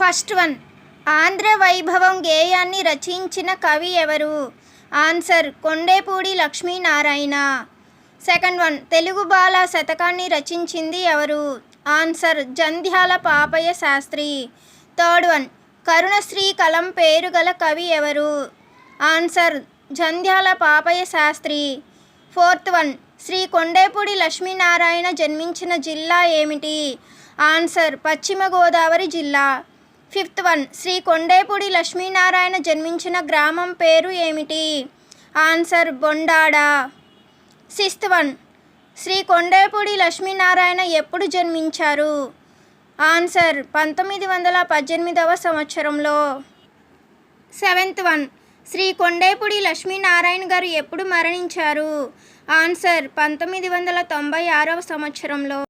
First one. Andhra వైభవం గేయాన్ని రచించిన కవి ఎవరు? Answer Kondepudi Lakshminarayana. Second one Telugu బాల శతకాన్ని రచించింది ఎవరు? Answer Jandhyala Papayya Sastri. Third one Karunasri కలం పేరు గల కవి ఎవరు? Answer Jandhyala Papayya Sastri. Fourth one Shri Kondepudi Lakshminarayana జన్మించిన జిల్లా ఏమిటి? ఆన్సర్ పశ్చిమ గోదావరి జిల్లా. Fifth one. శ్రీ కొండేపూడి లక్ష్మీనారాయణ జన్మించిన గ్రామం పేరు ఏమిటి? Answer Bondada. Sixth one. Shri Kondepudi Lakshminarayana ఎప్పుడు జన్మించారు? ఆన్సర్ పంతొమ్మిది వందల పద్దెనిమిదవ సంవత్సరంలో. Seventh one. శ్రీ కొండేపూడి లక్ష్మీనారాయణ గారు ఎప్పుడు మరణించారు? ఆన్సర్ పంతొమ్మిది వందల తొంభై ఆరవ సంవత్సరంలో.